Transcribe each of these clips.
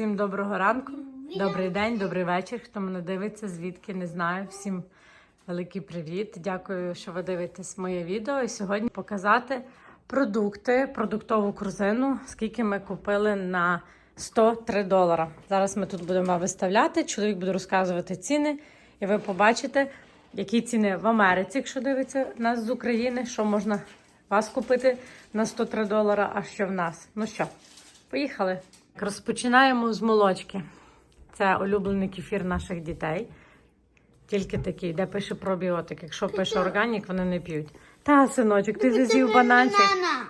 Всім доброго ранку, добрий день, добрий вечір. Хто мене дивиться, звідки не знаю. Всім великий привіт. Дякую, що ви дивитесь моє відео. І сьогодні показати продукти, продуктову корзину, скільки ми купили на 103 долара. Зараз ми тут будемо виставляти. Чоловік буде розказувати ціни, і ви побачите, які ціни в Америці, якщо дивиться нас з України, що можна вас купити на 103 долара, а що в нас. Ну що, поїхали. Розпочинаємо з молочки. Це улюблений кефір наших дітей. Тільки такий, де пише пробіотик. Якщо пише органік, вони не п'ють. Та, синочок, ти з'їв бананчик.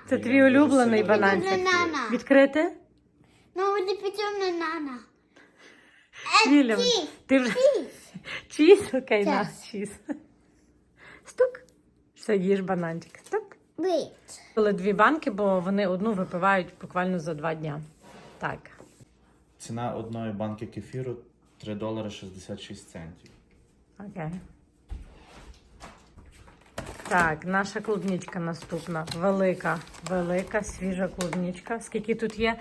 Це твій улюблений бананчик. Відкрити? Ну, вони печем банана. Вільям, ти вже чіз? Окей, на чіз. Стук. Все, їж бананчик. Стук. Були дві банки, бо вони одну випивають буквально за два дня. Так. Ціна одної банки кефіру 3 долари 66 центів. Окей. Так, наша клубничка наступна. Велика, велика, свіжа клубничка. Скільки тут є?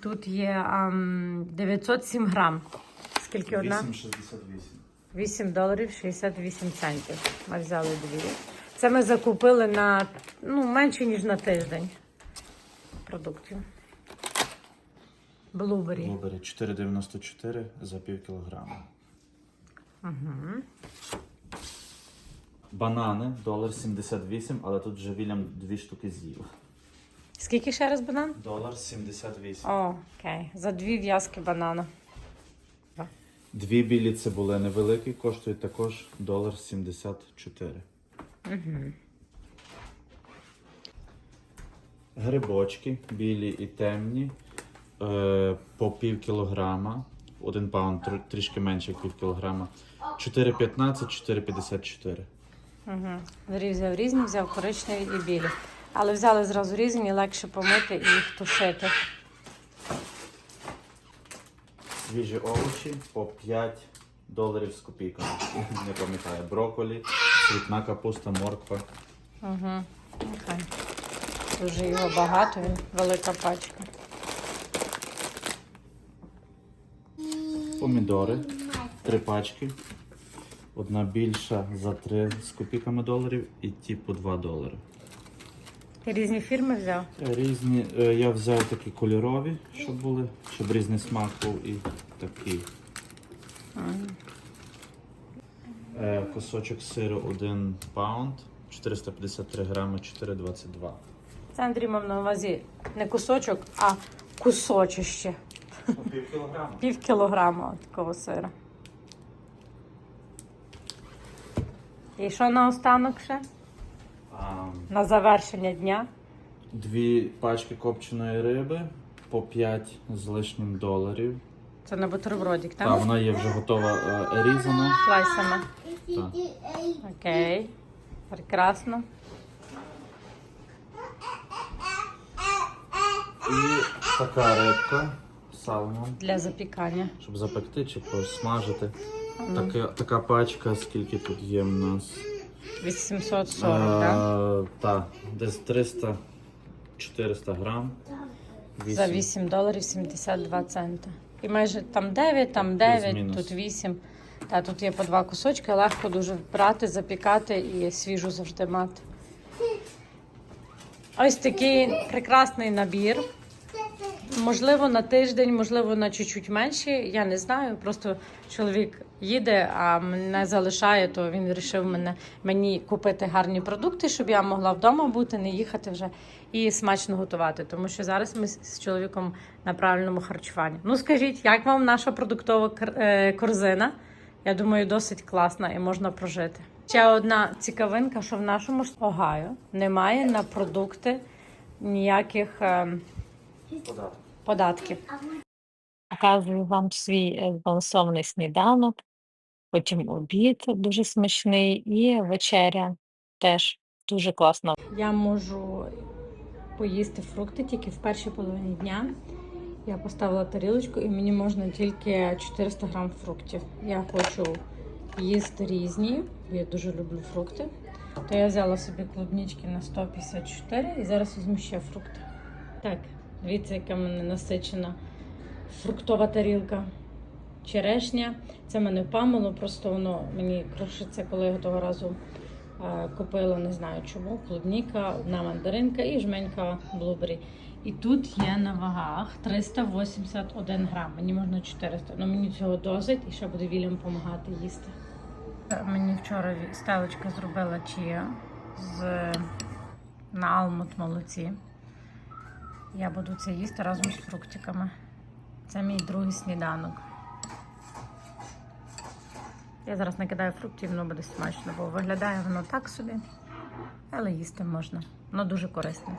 Тут є ам, 907 грам. Скільки одна? 8,68. 8 доларів 68 центів. Ми взяли дві. Це ми закупили на ну, менше, ніж на тиждень продуктів. Блубері. Блубері 4,94 за пів кілограма. Угу. Банани долар 78, але тут вже Вільям дві штуки з'їв. Скільки ще раз банан? Долар 78. О, окей. За дві в'язки банана. Дві білі цибулини великі коштують також долар 74. Угу. Грибочки білі і темні е, по пів кілограма. Один паунд тр- трішки менше як пів кілограма. 4,15, 4,54. Угу. Взяв різні, взяв коричневі і білі. Але взяли зразу різні, легше помити і їх тушити. Свіжі овочі по 5 доларів з копійками. Не пам'ятаю. Броколі, цвітна капуста, морква. Угу. Окей. Дуже його багато, він велика пачка. Помідори. Три пачки. Одна більша за 3 з копійками доларів і ті по 2 долари. Ти різні фірми взяв? Різні. е, Я взяв такі кольорові, щоб були, щоб різний смак був і такі. Е, Кусочок сиру 1 паунд, 453 грами, 4,22. Це Андрій мав на увазі не кусочок, а кусочище. Пів кілограма. Пів кілограма такого сира. І що на останок ще? На завершення дня. Дві пачки копченої риби по 5 з лишнім доларів. Це на бутербродик, Та так? вона є вже готова е, різана. Слайсами. Окей. Прекрасно. І така рибка салмон, Для запікання. щоб запекти чи посмажити. Така, така пачка, скільки тут є в нас? 840, так? Е, та, десь 300-400 грам. За 8 доларів 72 цента. І майже там 9, там 9, Плюс-мінус. тут 8. Та тут є по два кусочки, легко дуже брати, запікати і свіжу завжди мати. Ось такий прекрасний набір. Можливо, на тиждень, можливо, на чуть-чуть менше. Я не знаю. Просто чоловік їде, а мене залишає, то він вирішив мене мені купити гарні продукти, щоб я могла вдома бути, не їхати вже і смачно готувати. Тому що зараз ми з чоловіком на правильному харчуванні. Ну скажіть, як вам наша продуктова е, корзина? Я думаю, досить класна і можна прожити. Ще одна цікавинка, що в нашому ж Огайо немає на продукти ніяких. Податок. податків. Показую вам свій е, збалансований сніданок, потім обід дуже смачний, і вечеря теж дуже класна. Я можу поїсти фрукти тільки в першій половині дня. Я поставила тарілочку і мені можна тільки 400 грам фруктів. Я хочу їсти різні, бо я дуже люблю фрукти. То я взяла собі клубнички на 154 і зараз візьму ще фрукти. Так, дивіться, яка в мене насичена фруктова тарілка. Черешня. Це в мене впамило, просто воно мені крушиться, коли я того разу е, купила, не знаю чому. Клубніка, одна мандаринка і жменька блубері. І тут є на вагах 381 грам. Мені можна 400, але мені цього досить і ще буде Вільям допомагати їсти. Мені вчора стелечка зробила чия з на алмут молоці. Я буду це їсти разом з фруктиками. Це мій другий сніданок. Я зараз накидаю фруктів, воно буде смачно, бо виглядає воно так собі, але їсти можна. Воно дуже корисне.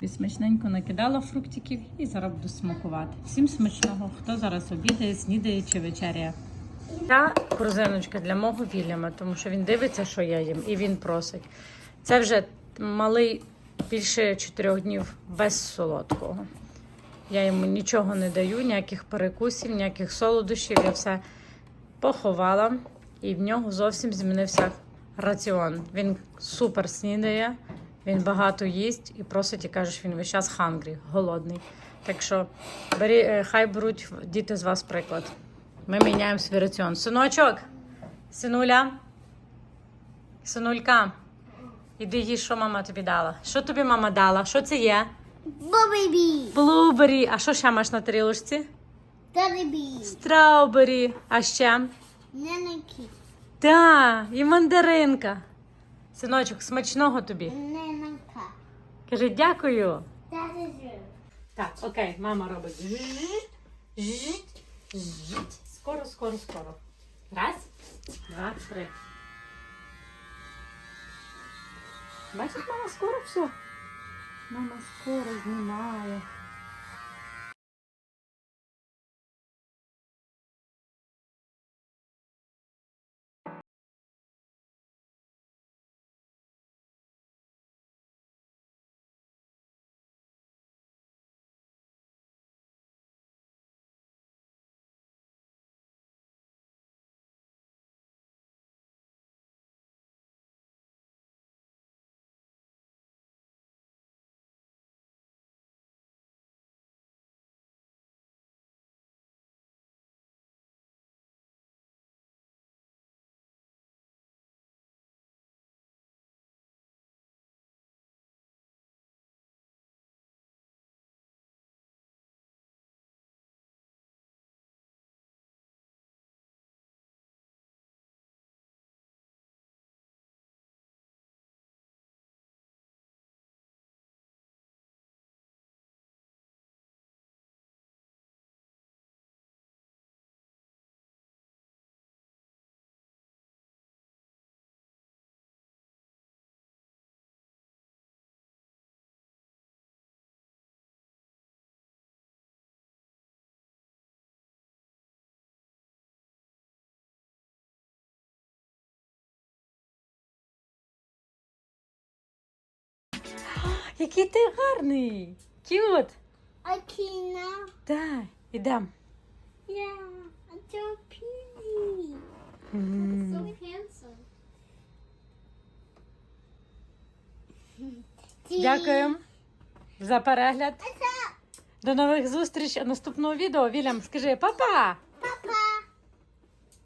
І смачненько накидала фруктиків і зараз буду смакувати. Всім смачного, хто зараз обідає, снідає чи вечеряє. Ця корзиночка для мого Вільяма, тому що він дивиться, що я їм, і він просить. Це вже малий більше чотирьох днів без солодкого. Я йому нічого не даю, ніяких перекусів, ніяких солодощів. Я все поховала, і в нього зовсім змінився раціон. Він супер снідає, він багато їсть і просить і каже, що він весь час хангрі, голодний. Так що бері, е, хай беруть діти з вас приклад. Ми міняємо свій раціон. Синочок, синуля, синулька, іди їж, що мама тобі дала. Що тобі мама дала? Що це є? Бобі. Блубері. А що ще маєш на тарілочці? Тарибі. Страубері. А ще? Ненекі. Та, і мандаринка. Синочок, смачного тобі. Ненека. Кажи дякую. Так, окей, мама робить. жжж, жжж, жжж. Скоро, скоро, скоро. Раз, два, три. Бачиш, мама скоро все. Мама скоро знімає. Який ти гарний! Кют! Акіна. Так, ідем. Я. Дякуємо за перегляд. До нових зустріч наступного відео. Вільям, скажи па-па!